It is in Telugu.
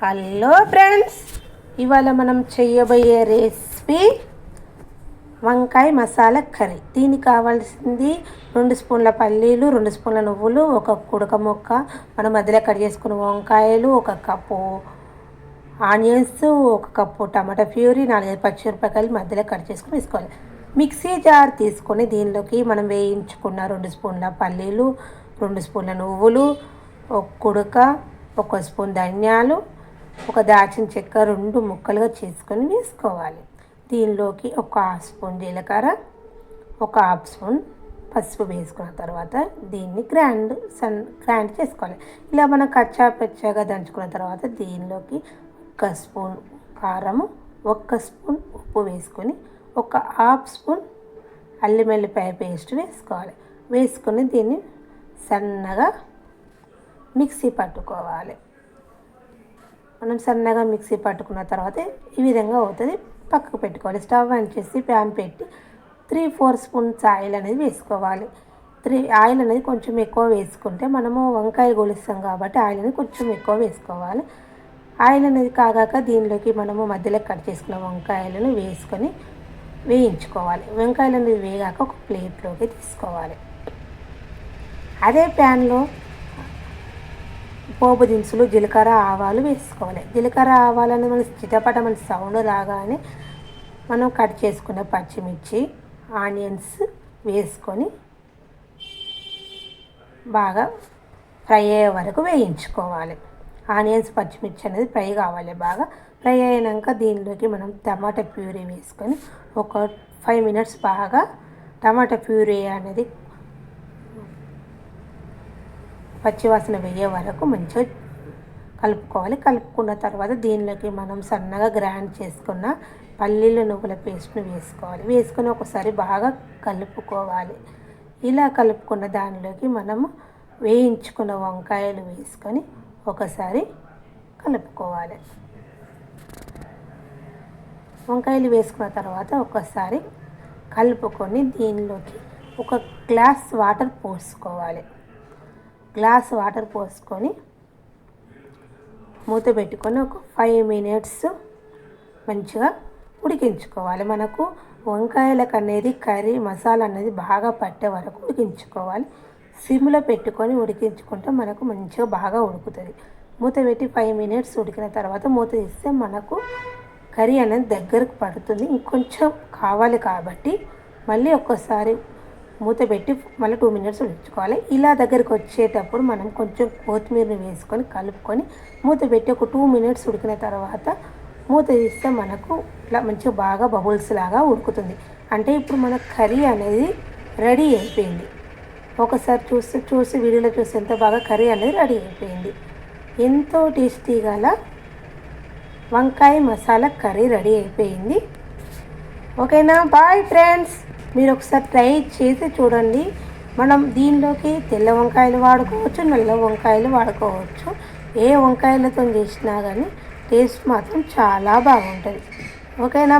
హలో ఫ్రెండ్స్ ఇవాళ మనం చేయబోయే రెసిపీ వంకాయ మసాలా కర్రీ. దీనికి కావాల్సింది రెండు స్పూన్ల పల్లీలు రెండు స్పూన్ల నువ్వులు ఒక కుడక ముక్క. మనం మధ్యలో కట్ చేసుకున్న వంకాయలు ఒక కప్పు ఆనియన్స్ ఒక కప్పు టమాటా ప్యూరీ నాలుగైదు పచ్చిమిరపకాయలు మధ్యలో కట్ చేసుకుని వేసుకోవాలి. మిక్సీ జార్ తీసుకొని దీనిలోకి మనం వేయించుకున్న రెండు స్పూన్ల పల్లీలు రెండు స్పూన్ల నువ్వులు ఒక కుడక ఒక స్పూన్ ధనియాలు ఒక దాచిన చెక్క రెండు ముక్కలుగా చేసుకొని వేసుకోవాలి. దీనిలోకి ఒక హాఫ్ స్పూన్ జీలకర్ర ఒక హాఫ్ స్పూన్ పసుపు వేసుకున్న తర్వాత దీన్ని గ్రైండ్ సన్ గ్రైండ్ చేసుకోవాలి. ఇలా మనం కచ్చా పచ్చగా దంచుకున్న తర్వాత దీనిలోకి ఒక స్పూన్ కారము ఒక్క స్పూన్ ఉప్పు వేసుకొని ఒక హాఫ్ స్పూన్ అల్లం వెల్లిపాయ పేస్ట్ వేసుకోవాలి. వేసుకొని దీన్ని సన్నగా మిక్సీ పట్టుకోవాలి. మనం సన్నగా మిక్సీ పట్టుకున్న తర్వాత ఈ విధంగా అవుతుంది. పక్కకు పెట్టుకోవాలి. స్టవ్ ఆన్ చేసి ప్యాన్ పెట్టి త్రీ ఫోర్ స్పూన్స్ ఆయిల్ అనేది వేసుకోవాలి. త్రీ ఆయిల్ అనేది కొంచెం ఎక్కువ వేసుకుంటే మనము వంకాయ గొలుస్తాం కాబట్టి ఆయిల్ అనేది కొంచెం ఎక్కువ వేసుకోవాలి. ఆయిల్ అనేది కాగాక దీనిలోకి మనము మధ్యలో కట్ చేసుకున్న వంకాయలను వేసుకొని వేయించుకోవాలి. వంకాయలు అనేది వేగాక ఒక ప్లేట్లోకి తీసుకోవాలి. అదే ప్యాన్లో పోపు దినుసులు జీలకర్ర ఆవాలు వేసుకోవాలి. జీలకర్ర ఆవాలు మనం మన చిటపట మన సౌండ్ రాగానే మనం కట్ చేసుకున్న పచ్చిమిర్చి ఆనియన్స్ వేసుకొని బాగా ఫ్రై అయ్యే వరకు వేయించుకోవాలి. ఆనియన్స్ పచ్చిమిర్చి అనేది ఫ్రై కావాలి బాగా. ఫ్రై అయినాక దీనిలోకి మనం టమాటా ప్యూరీ వేసుకొని ఒక ఫైవ్ మినిట్స్ బాగా టమాటా ప్యూరీ అనేది పచ్చివాసన వేయే వరకు మంచిగా కలుపుకోవాలి. కలుపుకున్న తర్వాత దీనిలోకి మనం సన్నగా గ్రైండ్ చేసుకున్న పల్లీలు నువ్వుల పేస్ట్ని వేసుకోవాలి. వేసుకొని ఒకసారి బాగా కలుపుకోవాలి. ఇలా కలుపుకున్న దానిలోకి మనము వేయించుకున్న వంకాయలు వేసుకొని ఒకసారి కలుపుకోవాలి. వంకాయలు వేసుకున్న తర్వాత ఒకసారి కలుపుకొని దీనిలోకి ఒక గ్లాస్ వాటర్ పోసుకోవాలి. గ్లాస్ వాటర్ పోసుకొని మూత పెట్టుకొని ఒక ఫైవ్ మినిట్స్ మంచిగా ఉడికించుకోవాలి. మనకు వంకాయలకు అనేది కర్రీ మసాలా అనేది బాగా పట్టే వరకు ఉడికించుకోవాలి. సిమ్లో పెట్టుకొని ఉడికించుకుంటే మనకు మంచిగా బాగా ఉడుకుతుంది. మూత పెట్టి ఫైవ్ మినిట్స్ ఉడికిన తర్వాత మూత తీస్తే మనకు కర్రీ అనేది దగ్గరకు పడుతుంది. ఇంకొంచెం కావాలి కాబట్టి మళ్ళీ ఒక్కసారి మూత పెట్టి మళ్ళీ టూ మినిట్స్ ఉంచుకోవాలి. ఇలా దగ్గరికి వచ్చేటప్పుడు మనం కొంచెం కొత్తిమీరని వేసుకొని కలుపుకొని మూత పెట్టి ఒక టూ మినిట్స్ ఉడికిన తర్వాత మూత తీస్తే మనకు ఇట్లా మంచిగా బాగా బబుల్స్ లాగా ఉడుకుతుంది. అంటే ఇప్పుడు మన కర్రీ అనేది రెడీ అయిపోయింది. ఒకసారి చూసి చూసి వీడియోలో చూసి ఎంత బాగా కర్రీ అనేది రెడీ అయిపోయింది. ఎంతో టేస్టీ గల వంకాయ మసాలా కర్రీ రెడీ అయిపోయింది. ఓకేనా బాయ్ ఫ్రెండ్స్ మీరు ఒకసారి ట్రై చేసి చూడండి. మనం దీనిలోకి తెల్ల వంకాయలు వాడుకోవచ్చు నల్ల వంకాయలు వాడుకోవచ్చు. ఏ వంకాయలతో చేసినా కానీ టేస్ట్ మాత్రం చాలా బాగుంటుంది. ఓకేనా?